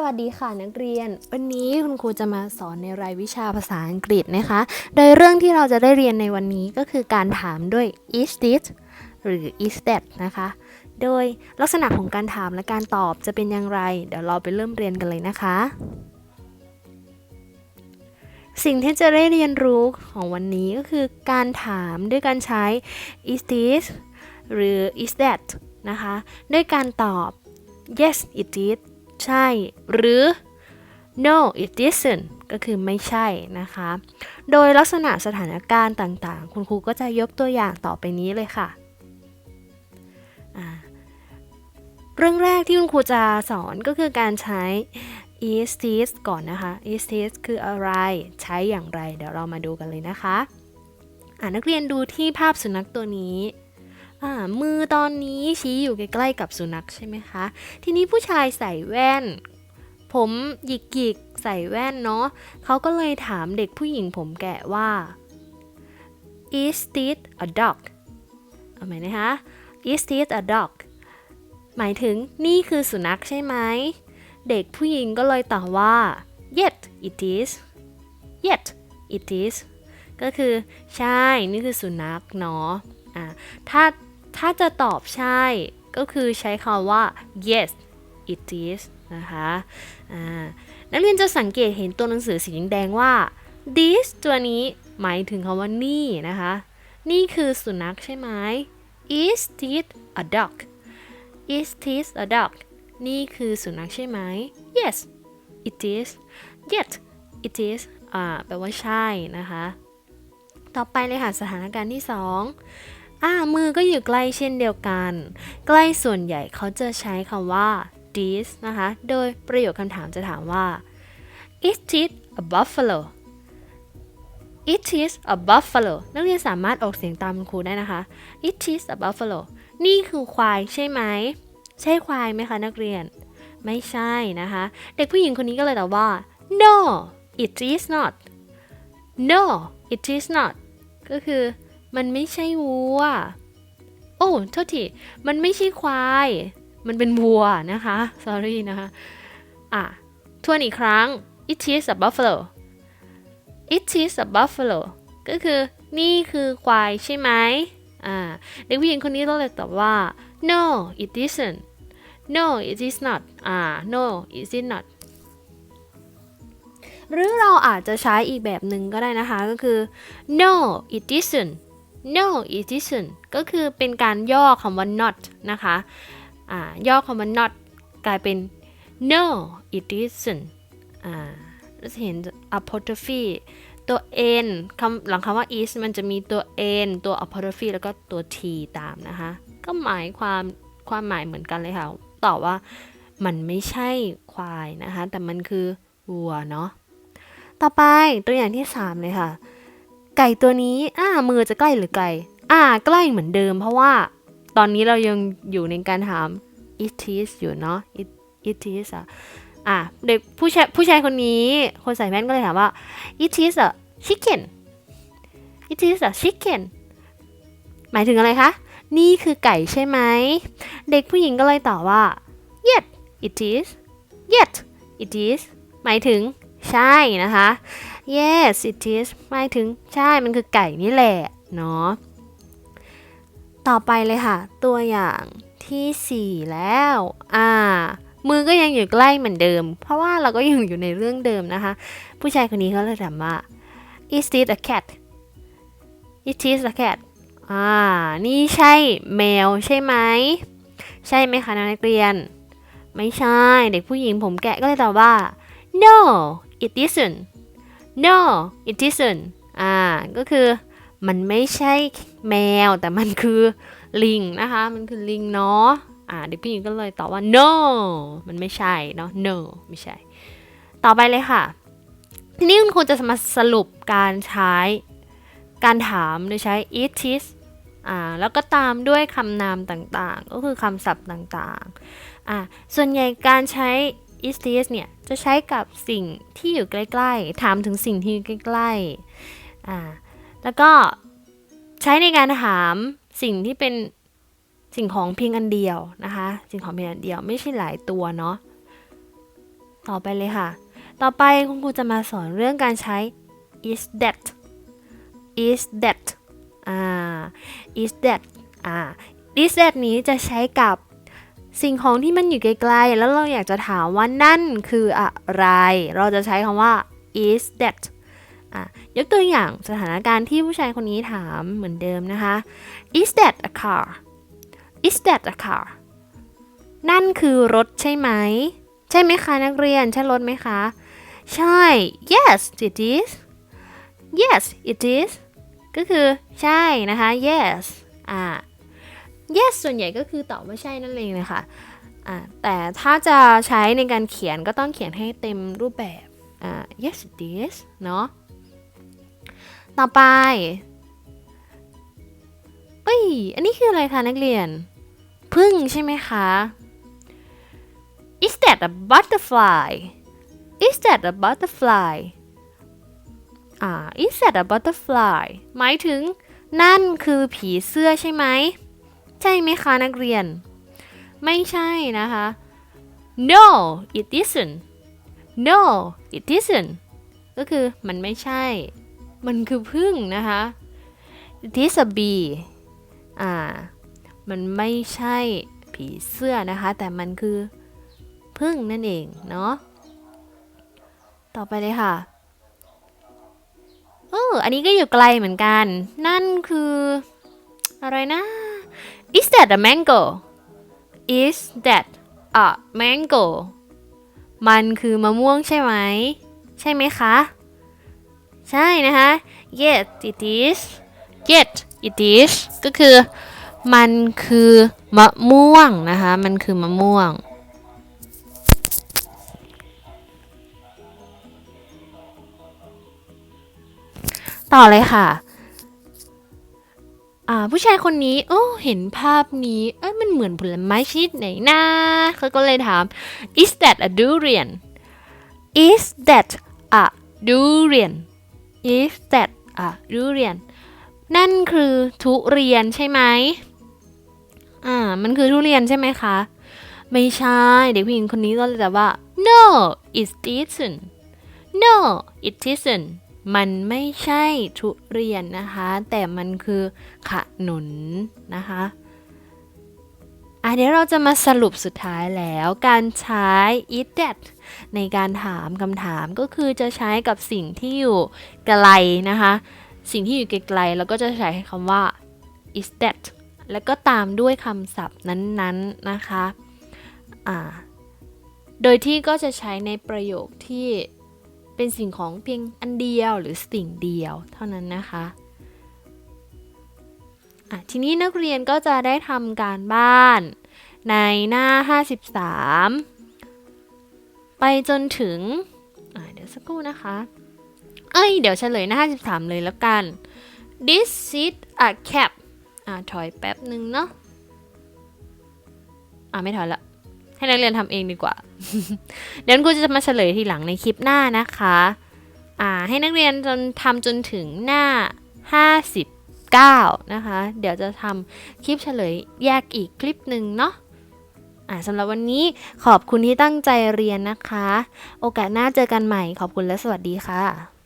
สวัสดีค่ะนักเรียน วันนี้คุณครูจะมาสอนในรายวิชาภาษาอังกฤษนะคะ โดยเรื่องที่เราจะได้เรียนในวันนี้ก็คือการถามด้วย is this หรือ is that นะคะ โดยลักษณะของการถามและการตอบจะเป็นอย่างไร เดี๋ยวเราไปเริ่มเรียนกันเลยนะคะ สิ่งที่จะได้เรียนรู้ของวันนี้ก็คือการถามด้วยการใช้ is this หรือ is that นะคะ ด้วยการตอบ yes it is ใช่ หรือ no it isn't ก็คือไม่ใช่นะคะ โดยลักษณะสถานการณ์ต่างๆ คุณครูก็จะยกตัวอย่างต่อไปนี้เลยค่ะ เรื่องแรกที่คุณครูจะสอนก็คือการใช้ is this ก่อนนะคะ is this คืออะไร ใช้อย่างไร เดี๋ยวเรามาดูกันเลยนะคะ อ่านักเรียนดูที่ภาพสุนัขตัวนี้ อ่ามือตอนนี้ชี้อยู่ใกล้ๆกับสุนัขใช่ไหมคะ ทีนี้ผู้ชายใส่แว่น ผมหยิกหยิกๆใส่แว่นเนาะเขาก็เลยถามเด็กผู้หญิงผมแกะว่า is this a dog เอาไหมนะคะ is this a dog หมายถึงนี่คือสุนัขใช่ไหม เด็กผู้หญิงก็เลยตอบว่า yet it is yet it is ก็คือใช่ นี่คือสุนัขเนาะถ้า ถ้าจะตอบใช่ ก็คือใช้คำว่า yes it is นะคะนักเรียนจะสังเกตเห็นตัวหนังสือสีแดงว่า this ตัวนี้หมายถึงคำว่านี่นะคะ นี่คือสุนัขใช่ไหม is this a dog is this a dog นี่คือสุนัขใช่ไหม yes it is yet it is อ่าแปลว่าใช่นะคะ ต่อไปเลยค่ะสถานการณ์ที่ส อ่ามือก็อยู่ใกล้เช่นเดียวกัน ใกล้ส่วนใหญ่เขาจะใช้คำว่า this นะคะ โดยประโยคคำถามจะถามว่า is it a buffalo it is a buffalo นักเรียนสามารถออกเสียงตามครูได้นะคะ it is a buffalo นี่คือควายใช่ไหม ใช่ควายไหมคะนักเรียน ไม่ใช่นะคะ เด็กผู้หญิงคนนี้ก็เลยตอบว่า no it is not no it is not ก็คือ มันไม่ใช่วัว โอ้โทษทีมันไม่ใช่ควาย มันเป็นวัวนะคะ sorry นะคะ อะ ทวนอีกครั้ง it is a buffalo it is a buffalo ก็คือนี่คือควายใช่ไหมอ่าเด็กผู้หญิงคนนี้ต้องเลยตอบว่า no it isn't no it is not อ่า no it is not หรือเราอาจจะใช้อีกแบบหนึ่งก็ได้นะคะ ก็คือ no it isn't no it isn't ก็คือเป็นการย่อคำว่า not นะคะย่อคำว่า not กลายเป็น no it isn't เราจะเห็น apostrophe ตัว n คำหลังคำว่า is มันจะมีตัว n ตัว apostrophe แล้วก็ตัว t ตามนะคะ ก็หมายความความหมายเหมือนกันเลยค่ะ ตอบว่ามันไม่ใช่ควายนะคะ แต่มันคือวัวเนาะ ต่อไปตัวอย่างที่ 3 เลยค่ะ ไก่ตัวนี้อ่ามือจะใกล้หรือไกลอ่าใกล้เหมือนเดิม เพราะว่าตอนนี้เรายังอยู่ในการถาม it is อยู่เนาะ it it is อะอะเด็กผู้ชายผู้ชายคนนี้คนใส่แว่นก็เลยถามว่า it is a chicken it is a chicken หมายถึงอะไรคะ นี่คือไก่ใช่ไหม เด็กผู้หญิงก็เลยตอบว่า yet it is yet it is หมายถึง ใช่นะคะ yes it is หมายถึงใช่มันคือไก่นี่แหละเนาะต่อไปเลยค่ะ ตัวอย่างที่ 4 แล้ว อ่า มือก็ยังอยู่ใกล้เหมือนเดิม เพราะว่าเราก็ยังอยู่ในเรื่องเดิมนะคะ ผู้ชายคนนี้เขาเลยถามว่า is this a cat it is a cat อ่า นี่ใช่แมวใช่ไหม ใช่ไหมคะนักเรียน ไม่ใช่ เด็กผู้หญิงผมแกะก็เลยตอบว่า no it isn't no it isn't อ่า ก็คือมันไม่ใช่แมวแต่มันคือลิงนะคะ มันคือลิงเนาะ อ่าเด็กผู้หญิงก็เลยตอบว่า no มันไม่ใช่เนาะ no ไม่ใช่ ต่อไปเลยค่ะ ทีนี้คุณครูจะมาสรุปการใช้ การถามโดยใช้ it is อ่า แล้วก็ตามด้วยคำนามต่างๆ ก็คือคำศัพท์ต่างๆ อ่า ส่วนใหญ่การใช้ is this เนี่ยจะใช้กับสิ่งที่อยู่ใกล้ ๆ ถามถึงสิ่งที่อยู่ใกล้ๆอ่าแล้วก็ใช้ในการถามสิ่งที่เป็นสิ่งของเพียงอันเดียวนะคะ สิ่งของเพียงอันเดียวไม่ใช่หลายตัวเนาะต่อไปเลยค่ะ ต่อไปคุณครูจะมาสอนเรื่องการใช้ is that is that อ่า is that อ่า is that นี้จะใช้กับ สิ่งของที่มันอยู่ไกลๆ แล้วเราอยากจะถามว่านั่นคืออะไร เราจะใช้คำว่า is that อะยกตัวอย่างสถานการณ์ที่ผู้ชายคนนี้ถามเหมือนเดิมนะคะ is that a car is that a car นั่นคือรถใช่ไหม ใช่ไหมคะนักเรียน ใช่รถไหมคะ ใช่ yes it is yes it is ก็คือใช่นะคะ yes อ่า yes ส่วนใหญ่ก็คือตอบว่าใช่นั่นเองเลยค่ะแต่ถ้าจะใช้ในการเขียนก็ต้องเขียนให้เต็มรูปแบบ yes it is เนาะต่อไปเอ้ย อันนี้คืออะไรคะนักเรียน พึ่งใช่ไหมคะ Is that a butterfly Is that a butterfly อ่า Is that a butterfly หมายถึงนั่นคือผีเสื้อใช่ไหม ใช่ไหมคะนักเรียน ไม่ใช่นะคะ No it isn't No it isn't ก็คือมันไม่ใช่ มันคือพึ่งนะคะ It is a bee อ่า มันไม่ใช่ผีเสื้อนะคะ แต่มันคือพึ่งนั่นเองเนาะ ต่อไปเลยค่ะเอออันนี้ก็อยู่ไกลเหมือนกัน นั่นคือ อะไรนะ Is that a mango Is that a mango มันคือมะม่วงใช่ไหม ใช่ไหมคะ ใช่นะคะ yes it is yes it is ก็คือ มันคือมะม่วงนะคะ มันคือมะม่วงต่อเลยค่ะ อ่าผู้ชายคนนี้โอ้เห็นภาพนี้เอ้ยมันเหมือนผลไม้ชนิดไหนนะเขาก็เลยถาม is that a durian is that a durian is that a durian นั่นคือทุเรียนใช่ไหมอ่ามันคือทุเรียนใช่ไหมคะ ไม่ใช่ เด็กผู้หญิงคนนี้ก็เลยตอบว่า no it isn't no it isn't มันไม่ใช่ทุเรียนนะคะ แต่มันคือขนุนนะคะอะเดี๋ยวเราจะมาสรุปสุดท้ายแล้วการใช้ it that ในการถามคำถามก็คือจะใช้กับสิ่งที่อยู่ไกลนะคะ สิ่งที่อยู่ไกลๆแล้วก็จะใช้คำว่า is that แล้วก็ตามด้วยคำศัพท์นั้นๆนนะคะ อ่า โดยที่ก็จะใช้ในประโยคที่ เป็นสิ่งของเพียงอันเดียวหรือสิ่งเดียวเท่านั้นนะคะะทีนี้นักเรียนก็จะได้ทำการบ้านในหน้า 53 ไปจนถึง เดี๋ยวสักครู่นะคะ เอ้ย เดี๋ยวเฉลยหน้า 53 เลยแล้วกัน This is a cap อะถอยแป๊บหนึ่งเนาะอะไม่ถอยละ ให้นักเรียนทำเองดีกว่า เดี๋ยวครูจะมาเฉลยทีหลังในคลิปหน้านะคะ อ่าให้นักเรียนจนทำจนถึงหน้า 59 นะคะ เดี๋ยวจะทำคลิปเฉลยแยกอีกคลิปหนึ่งเนาะอ่าสำหรับวันนี้ขอบคุณที่ตั้งใจเรียนนะคะ โอกาสหน้าเจอกันใหม่ขอบคุณและสวัสดีค่ะ